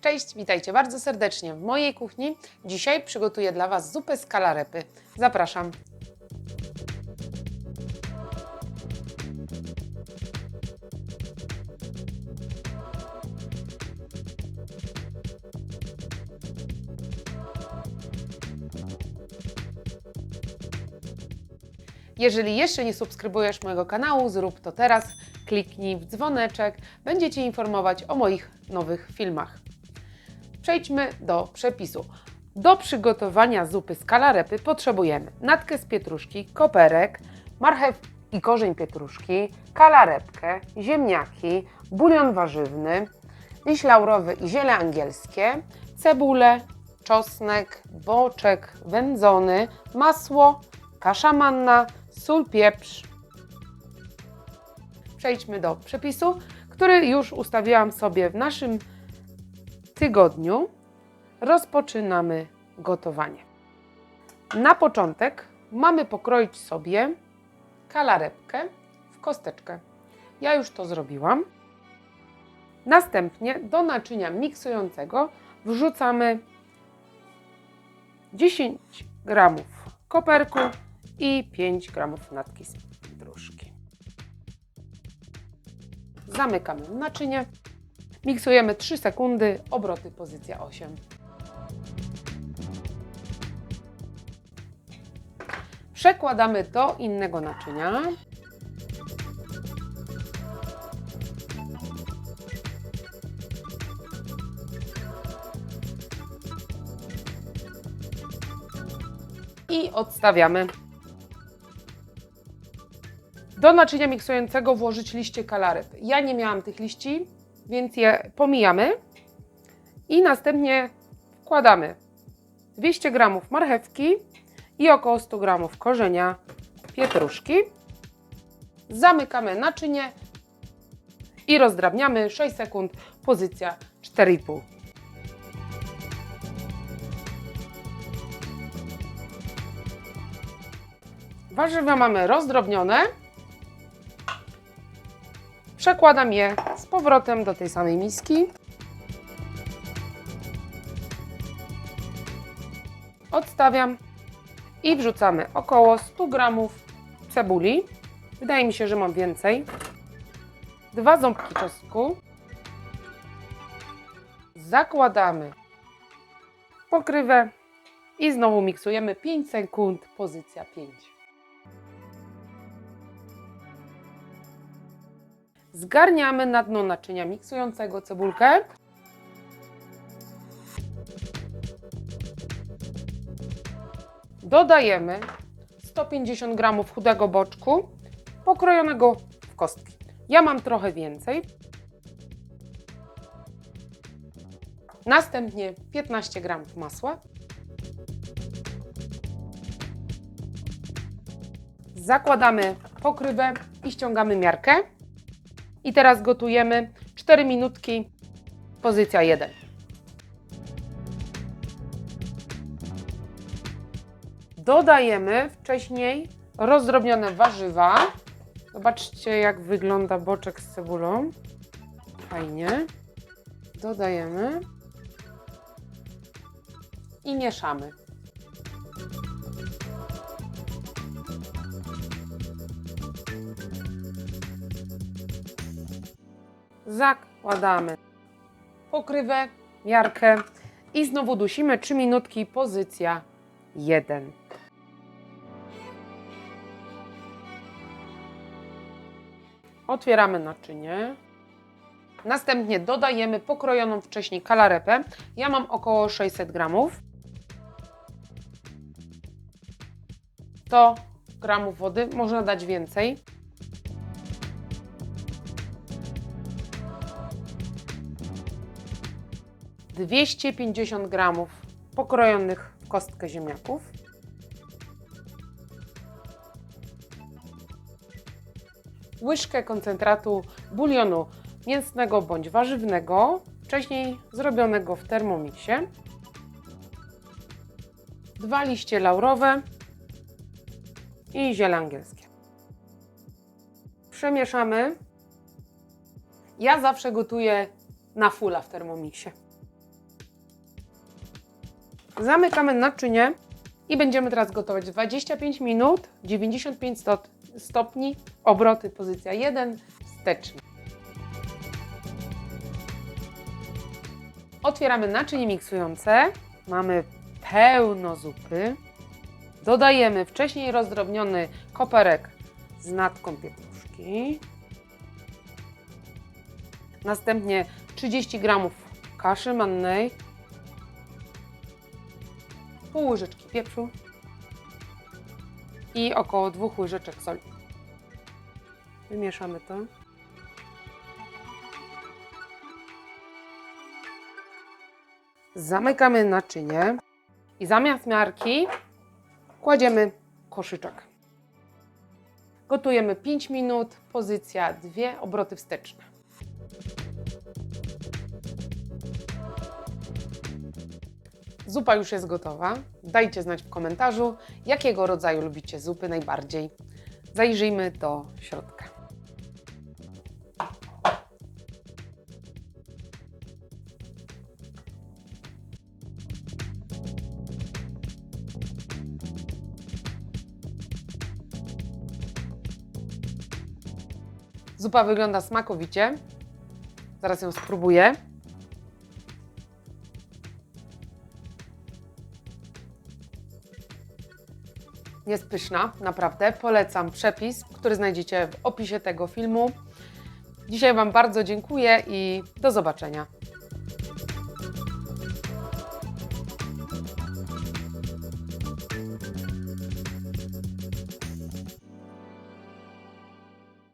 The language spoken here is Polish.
Cześć, witajcie bardzo serdecznie w mojej kuchni. Dzisiaj przygotuję dla Was zupę z kalarepy. Zapraszam. Jeżeli jeszcze nie subskrybujesz mojego kanału, zrób to teraz. Kliknij w dzwoneczek, będzie Cię informować o moich nowych filmach. Przejdźmy do przepisu. Do przygotowania zupy z kalarepy potrzebujemy natkę z pietruszki, koperek, marchew i korzeń pietruszki, kalarepkę, ziemniaki, bulion warzywny, liść laurowy i ziele angielskie, cebulę, czosnek, boczek wędzony, masło, kasza manna, sól, pieprz. Przejdźmy do przepisu, który już ustawiłam sobie w naszym tygodniu. Rozpoczynamy gotowanie. Na początek mamy pokroić sobie kalarepkę w kosteczkę. Ja już to zrobiłam. Następnie do naczynia miksującego wrzucamy 10 gramów koperku i 5 gramów natki z pietruszki. Zamykamy naczynie. Miksujemy 3 sekundy, obroty pozycja 8. Przekładamy do innego naczynia. I odstawiamy. Do naczynia miksującego włożyć liście kalarepy. Ja nie miałam tych liści, więc je pomijamy. I następnie wkładamy 200 g marchewki i około 100 g korzenia pietruszki. Zamykamy naczynie i rozdrabniamy 6 sekund, pozycja 4,5. Warzywa mamy rozdrobnione. Przekładam je powrotem do tej samej miski. Odstawiam i wrzucamy około 100 g cebuli. Wydaje mi się, że mam więcej. Dwa ząbki czosnku. Zakładamy pokrywę i znowu miksujemy 5 sekund, pozycja 5. Zgarniamy na dno naczynia miksującego cebulkę. Dodajemy 150 g chudego boczku, pokrojonego w kostki. Ja mam trochę więcej. Następnie 15 g masła. Zakładamy pokrywę i ściągamy miarkę. I teraz gotujemy 4 minutki, pozycja 1. Dodajemy wcześniej rozdrobnione warzywa. Zobaczcie, jak wygląda boczek z cebulą. Fajnie. Dodajemy i mieszamy. Zakładamy pokrywę, miarkę i znowu dusimy 3 minutki, pozycja 1. Otwieramy naczynie. Następnie dodajemy pokrojoną wcześniej kalarepę. Ja mam około 600 gramów. 100 gramów wody, można dać więcej. Dwieście pięćdziesiąt gramów pokrojonych w kostkę ziemniaków. Łyżkę koncentratu bulionu mięsnego bądź warzywnego, wcześniej zrobionego w termomiksie. Dwa liście laurowe i ziele angielskie. Przemieszamy. Ja zawsze gotuję na fulla w termomiksie. Zamykamy naczynie i będziemy teraz gotować 25 minut, 95 sto- stopni, obroty pozycja 1, wsteczny. Otwieramy naczynie miksujące. Mamy pełno zupy. Dodajemy wcześniej rozdrobniony koperek z natką pietruszki. Następnie 30 g kaszy mannej. Pół łyżeczki pieprzu i około dwóch łyżeczek soli. Wymieszamy to. Zamykamy naczynie i zamiast miarki kładziemy koszyczek. Gotujemy 5 minut, pozycja 2, obroty wsteczne. Zupa już jest gotowa. Dajcie znać w komentarzu, jakiego rodzaju lubicie zupy najbardziej. Zajrzyjmy do środka. Zupa wygląda smakowicie. Zaraz ją spróbuję. Jest pyszna, naprawdę. Polecam przepis, który znajdziecie w opisie tego filmu. Dzisiaj Wam bardzo dziękuję i do zobaczenia.